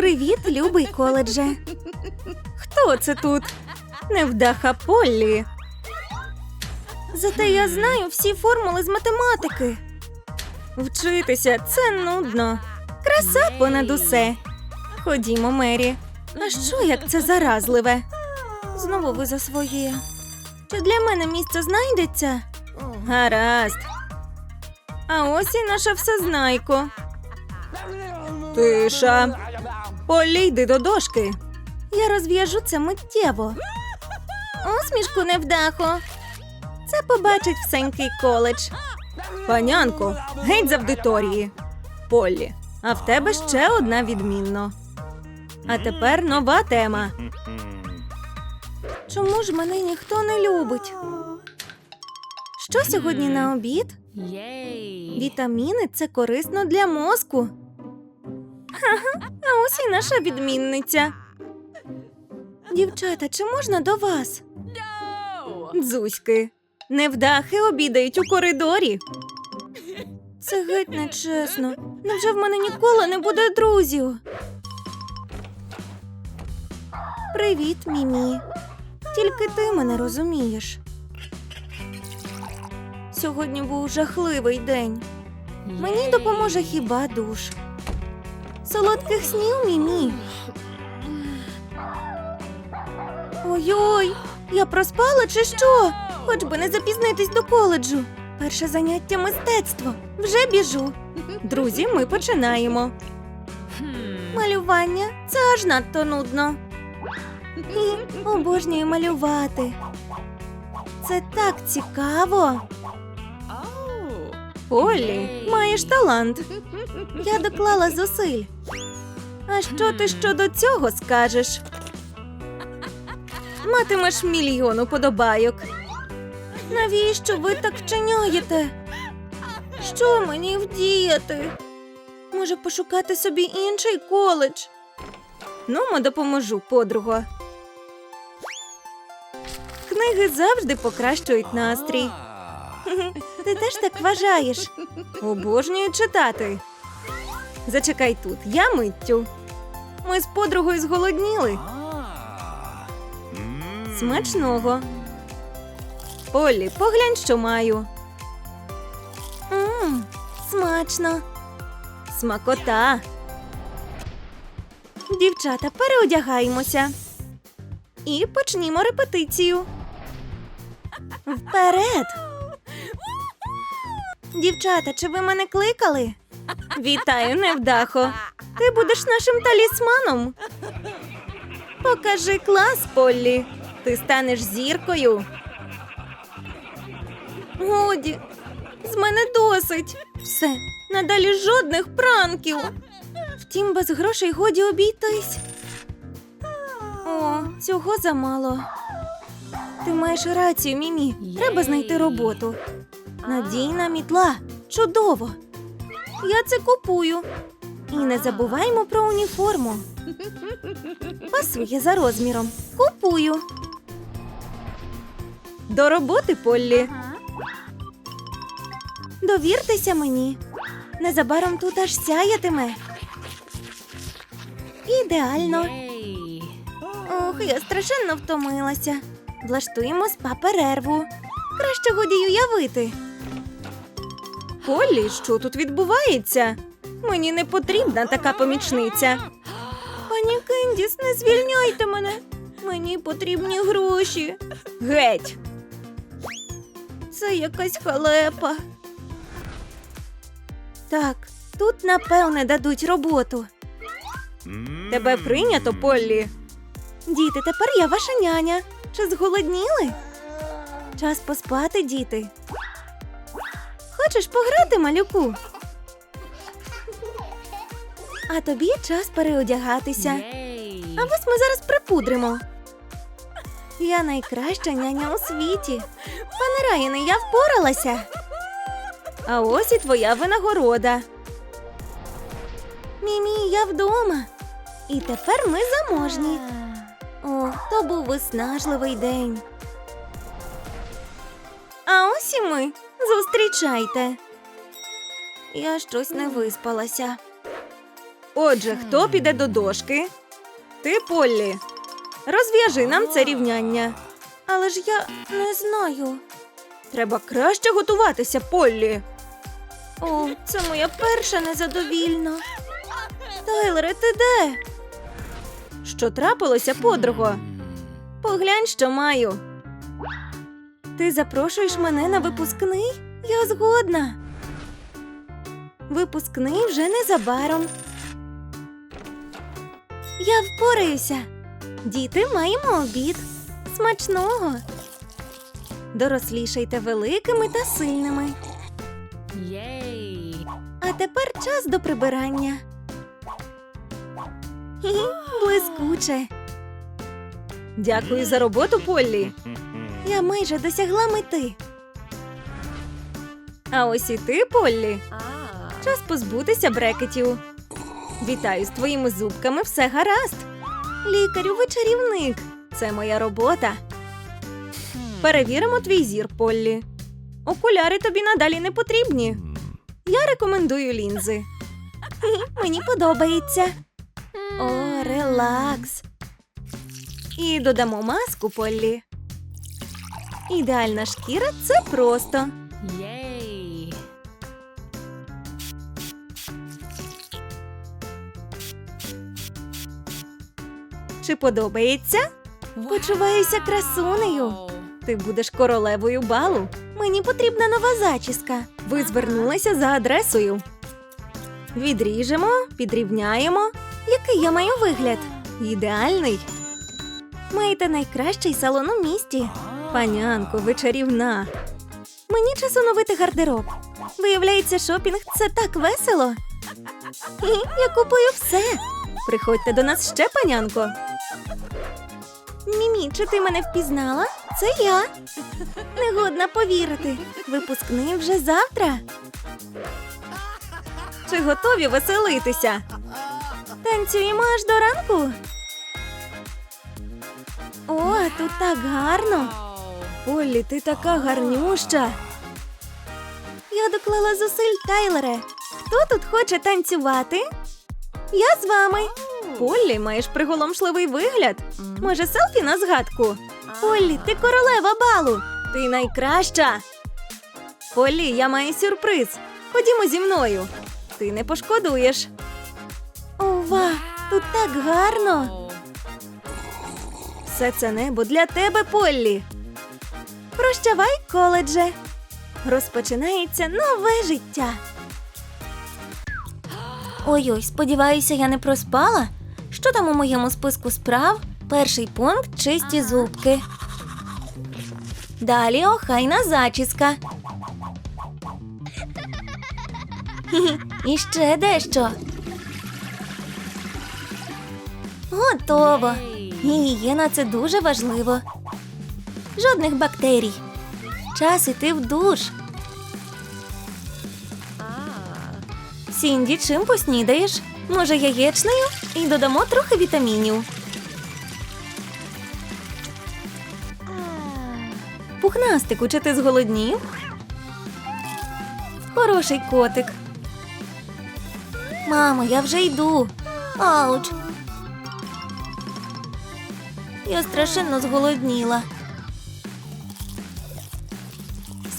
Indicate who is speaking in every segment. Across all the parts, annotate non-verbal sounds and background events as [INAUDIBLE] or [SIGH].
Speaker 1: Привіт, любий коледже. Хто це тут? Невдаха Поллі. Зате я знаю всі формули з математики. Вчитися це нудно. Краса понад усе. Ходімо, Мері. А що як це заразливе? Знову ви за своє. Чи для мене місце знайдеться? Гаразд. А ось і наша всезнайко. Тиша. Полі, йди до дошки. Я розв'яжу це миттєво. Усмішку невдахо. Це побачить всенький коледж. Панянко, геть з аудиторії. Полі, а в тебе ще одна відмінно. А тепер нова тема. Чому ж мене ніхто не любить? Що сьогодні на обід? Вітаміни це корисно для мозку. А ось і наша відмінниця. Дівчата, чи можна до вас? Дзузьки, невдахи обідають у коридорі. Це геть нечесно. Невже в мене ніколи не буде друзів? Привіт, Мімі. Тільки ти мене розумієш. Сьогодні був жахливий день. Мені допоможе хіба душ. Солодких снів, Мімі. Ой-ой, я проспала чи що? Хоч би не запізнитись до коледжу. Перше заняття мистецтво. Вже біжу. Друзі, ми починаємо. Малювання це аж надто нудно. І обожнюю малювати. Це так цікаво. Олі, маєш талант. Я доклала зусиль. А що ти щодо цього скажеш? Матимеш мільйон уподобайок. Навіщо ви так вчиняєте? Що мені вдіяти? Може, пошукати собі інший коледж? Ну, мо допоможу, подруго. Книги завжди покращують настрій. Ти теж так вважаєш? Обожнюю читати. Зачекай тут, я миттю. Ми з подругою зголодніли. Смачного. Полі, поглянь, що маю. Мм, смачно. Смакота. Дівчата, переодягаємося. І почнімо репетицію. Вперед! Дівчата, чи ви мене кликали? Вітаю, невдахо. Ти будеш нашим талісманом. Покажи клас, Поллі. Ти станеш зіркою. Годі, з мене досить. Все, надалі жодних пранків. Втім, без грошей годі обійтись. О, цього замало. Ти маєш рацію, Мімі. Треба знайти роботу. Надійна мітла. Чудово. Я це купую. І не забуваймо про уніформу. Пасує за розміром. Купую. До роботи, Поллі. Довіртеся мені. Незабаром тут аж сяятиме. Ідеально. Ох, я страшенно втомилася. Влаштуємо спа перерву. Краще годі уявити. Полі, що тут відбувається? Мені не потрібна така помічниця. Пані Кендіс, не звільняйте мене. Мені потрібні гроші. Геть. Це якась халепа. Так, тут напевне дадуть роботу. Тебе прийнято, Поллі. Діти, тепер я ваша няня. Чи зголодніли? Час поспати, діти. Хочеш пограти, малюку? А тобі час переодягатися. А вас ми зараз припудримо. Я найкраща няня у світі. Пане Райане, я впоралася. А ось і твоя винагорода. Мімі, я вдома. І тепер ми заможні. О, то був виснажливий день. А ось і ми. Зустрічайте. Я щось не виспалася. Отже, хто піде до дошки? Ти, Поллі. Розв'яжи нам це рівняння. Але ж я не знаю. Треба краще готуватися, Поллі. О, це моя перша незадовільна. Тайлере, ти де? Що трапилося, подруго? Поглянь, що маю. Ти запрошуєш мене на випускний? Я згодна. Випускний вже незабаром. Я впораюся. Діти, маємо обід. Смачного. Дорослішайте великими та сильними.
Speaker 2: Yay.
Speaker 1: А тепер час до прибирання. Блискуче. Дякую за роботу, Поллі. Я майже досягла мети. А ось і ти, Поллі. Час позбутися брекетів. Вітаю з твоїми зубками, все гаразд. Лікарю, ви чарівник. Це моя робота. Перевіримо твій зір, Поллі. Окуляри тобі надалі не потрібні. Я рекомендую лінзи. Мені подобається. О, релакс. І додамо маску, Поллі. Ідеальна шкіра це просто.
Speaker 2: Yay.
Speaker 1: Чи подобається? Почуваюся красунею. Ти будеш королевою балу. Мені потрібна нова зачіска. Ви звернулися за адресою. Відріжемо, підрівняємо. Який я маю вигляд? Ідеальний. Маєте найкращий салон у місті. Панянко, ви чарівна. Мені час оновити гардероб. Виявляється, шопінг це так весело. Хі, Я купую все. Приходьте до нас ще, панянко. Мімі, чи ти мене впізнала? Це я. Негодна повірити. Випускний вже завтра. Чи готові веселитися? Танцюємо аж до ранку. О, тут так гарно. Поллі, ти така гарнюща. Я доклала зусиль, Тайлере. Хто тут хоче танцювати? Я з вами. Поллі, маєш приголомшливий вигляд. Може, селфі на згадку? Поллі, ти королева балу. Ти найкраща. Поллі, я маю сюрприз. Ходімо зі мною. Ти не пошкодуєш. Ова, тут так гарно. Все це небо для тебе, Поллі. Прощавай, коледже. Розпочинається нове життя. Ой-ой, сподіваюся, я не проспала. Що там у моєму списку справ? Перший пункт чисті зубки. Далі охайна зачіска. І ще дещо. Готово.
Speaker 2: Yay.
Speaker 1: Гігієна це дуже важливо. Жодних бактерій. Час іти в душ. Сінді, чим поснідаєш? Може, яєчнею? І додамо трохи вітамінів. Пухнастику, чи ти зголоднів? Хороший котик. Мамо, я вже йду. Ауч. Я страшенно зголодніла.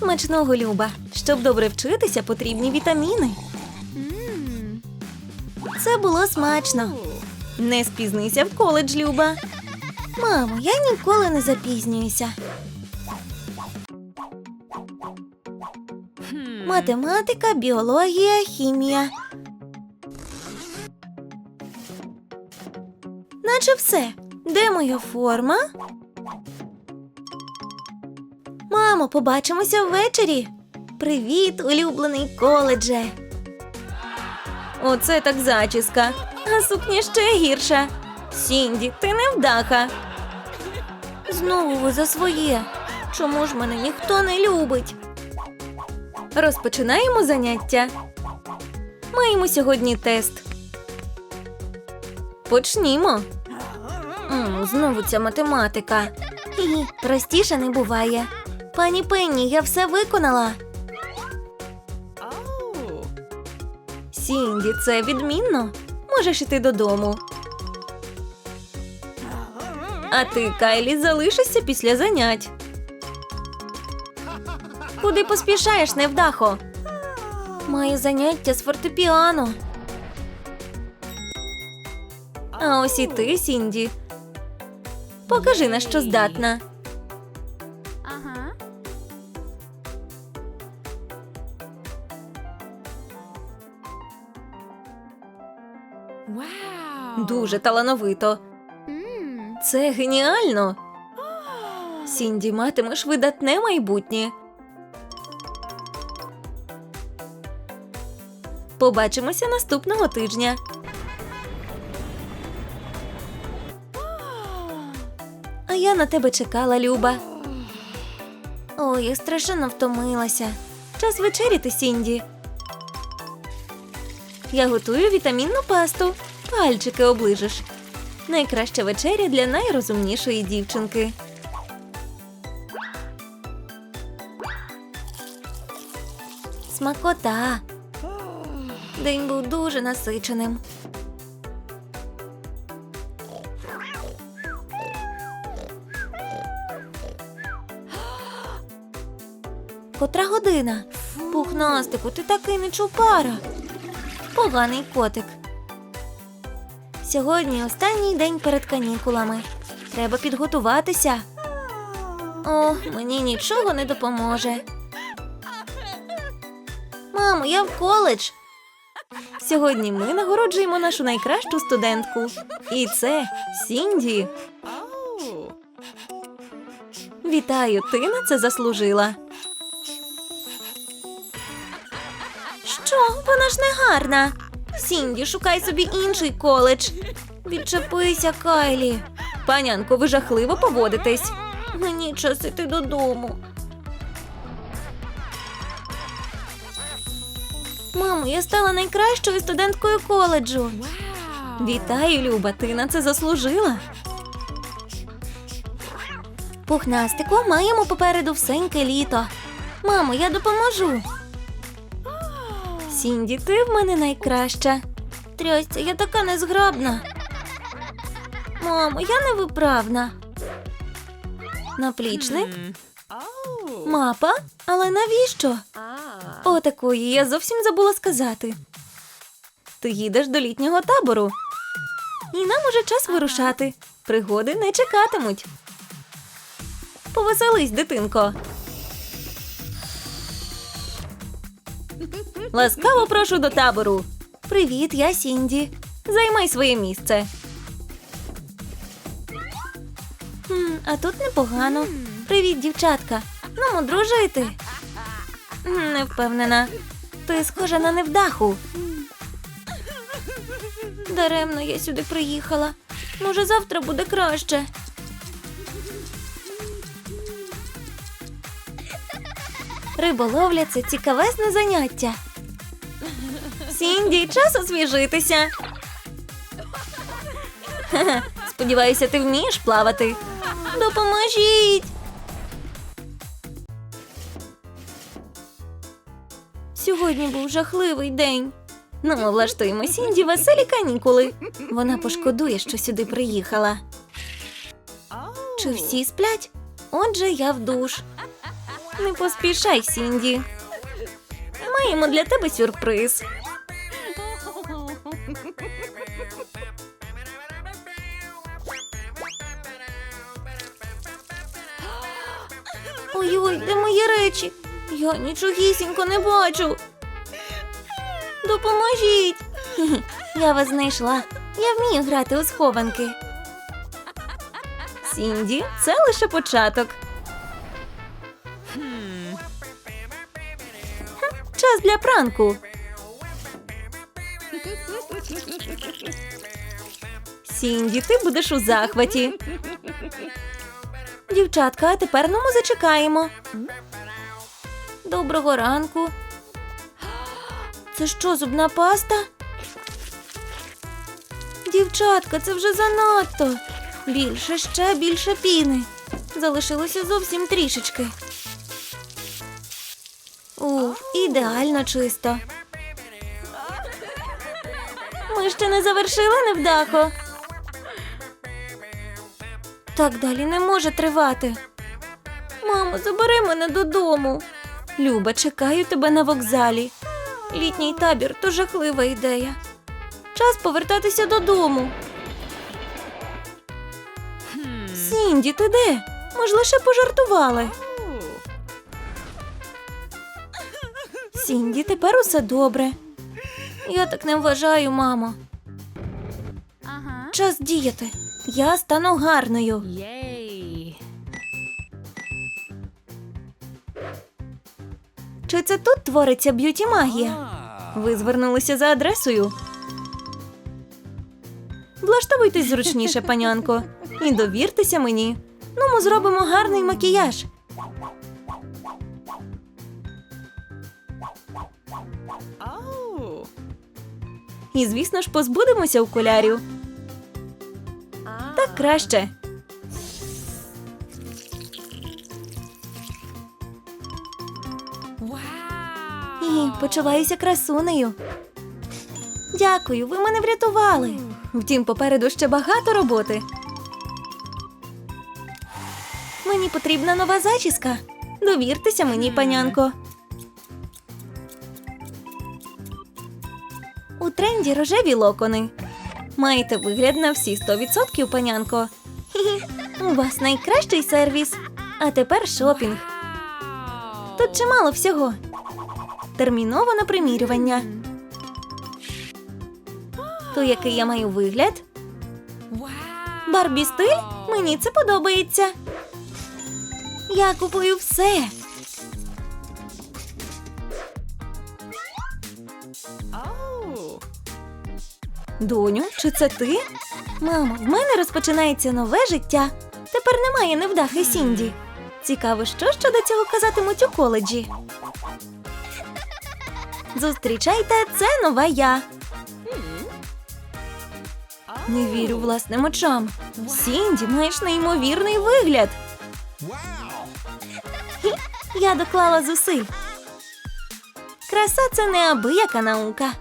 Speaker 1: Смачного Люба. Щоб добре вчитися, потрібні вітаміни. Це було смачно. Не спізнися в коледж, Люба. Мамо, я ніколи не запізнююся. Математика, біологія, хімія. Наче все. Де моя форма? Мамо, побачимося ввечері. Привіт, улюблений коледже. Оце так зачіска. А сукня ще гірша. Сінді, ти невдаха. Знову ви за своє. Чому ж мене ніхто не любить? Розпочинаємо заняття. Маємо сьогодні тест. Почнімо. М, знову ця математика. Хі-хі, простіше не буває. Пані Пенні, я все виконала. Сінді, це відмінно. можеш іти додому. А ти, Кайлі, залишишся після занять. Куди поспішаєш, невдахо? Маю заняття з фортепіано. А ось і ти, Сінді. Покажи, на що здатна. Дуже талановито. Це геніально. Сінді, матимеш видатне майбутнє. Побачимося наступного тижня. А я на тебе чекала, Люба. Ой, я страшенно втомилася. Час вечеряти, Сінді. Я готую вітамінну пасту. Пальчики оближеш. Найкраща вечеря для найрозумнішої дівчинки. Смакота. День був дуже насиченим. Котра година? Пухнастику, ти такий не чупара. Поганий котик. Сьогодні останній день перед канікулами. Треба підготуватися. О, мені нічого не допоможе. Мамо, я в коледж. Сьогодні ми нагороджуємо нашу найкращу студентку. І це Сінді. Вітаю, ти на це заслужила. Вона ж не гарна. Сінді, шукай собі інший коледж. Відчепися, Кайлі. Панянко, ви жахливо поводитесь. Мені час іти додому. Мамо, я стала найкращою студенткою коледжу. Вітаю, Люба, ти на це заслужила. Пухнастику, маємо попереду всеньке літо. Мамо, я допоможу. Сінді, ти в мене найкраща. Трясця, я така незграбна. Мамо, я невиправна. Наплічник, мапа, але навіщо? О, такої, я зовсім забула сказати. Ти їдеш до літнього табору. І нам уже час вирушати. Пригоди не чекатимуть. Повеселись, дитинко. Ласкаво прошу до табору. Привіт, я Сінді. Займай своє місце. Хм, а тут непогано. Привіт, дівчатка. Нам дружити. М, Не впевнена. Ти схожа на невдаху. Даремно я сюди приїхала. Може, завтра буде краще. Риболовля це цікавесне заняття. Сінді, час освіжитися. [LAUGHS] Сподіваюся, ти вмієш плавати. Допоможіть. Сьогодні був жахливий день. Ну, влаштуємо Сінді веселі канікули. Вона пошкодує, що сюди приїхала. Чи всі сплять? Отже, я в душ. Не поспішай, Сінді. Маємо для тебе сюрприз. Я нічогісінько не бачу. Допоможіть. [LAUGHS] Я вас знайшла. Я вмію грати у схованки. Сінді, це лише початок. Час для пранку. Сінді, ти будеш у захваті. Дівчатка, а тепер ну ми зачекаємо. Доброго ранку. Це що, зубна паста? Дівчатка, це вже занадто. Більше ще більше піни. Залишилося зовсім трішечки. Уф, ідеально чисто. Ми ще не завершили невдахо. Так далі не може тривати. Мамо, забери мене додому. Люба, чекаю тебе на вокзалі. Літній табір то жахлива ідея. Час повертатися додому. Сінді, ти де? Ми ж лише пожартували. Сінді, тепер усе добре. Я так не вважаю, мамо. Час діяти. Я стану гарною. Чи це тут твориться б'юті магія? Ви звернулися за адресою. Влаштовуйтесь зручніше, панянко, і довіртеся мені. Ну, ми зробимо гарний макіяж. І, звісно ж, позбудемося окулярів. Так краще. Почуваюся красунею. Дякую, ви мене врятували. Втім, попереду ще багато роботи. Мені потрібна нова зачіска. Довіртеся мені, панянко. У тренді рожеві локони. Маєте вигляд на всі 100%, панянко. У вас найкращий сервіс. А тепер шопінг. Тут чимало всього. Терміново на примірювання. То який я маю вигляд? Барбі стиль? Мені це подобається. Я купую все. Доню, чи це ти? Мамо, в мене розпочинається нове життя. Тепер немає невдахи Сінді. Цікаво, що щодо цього казатимуть у коледжі. Зустрічайте, це нова я. Не вірю власним очам. Сінді, маєш неймовірний вигляд. Я доклала зусиль. Краса це неабияка наука.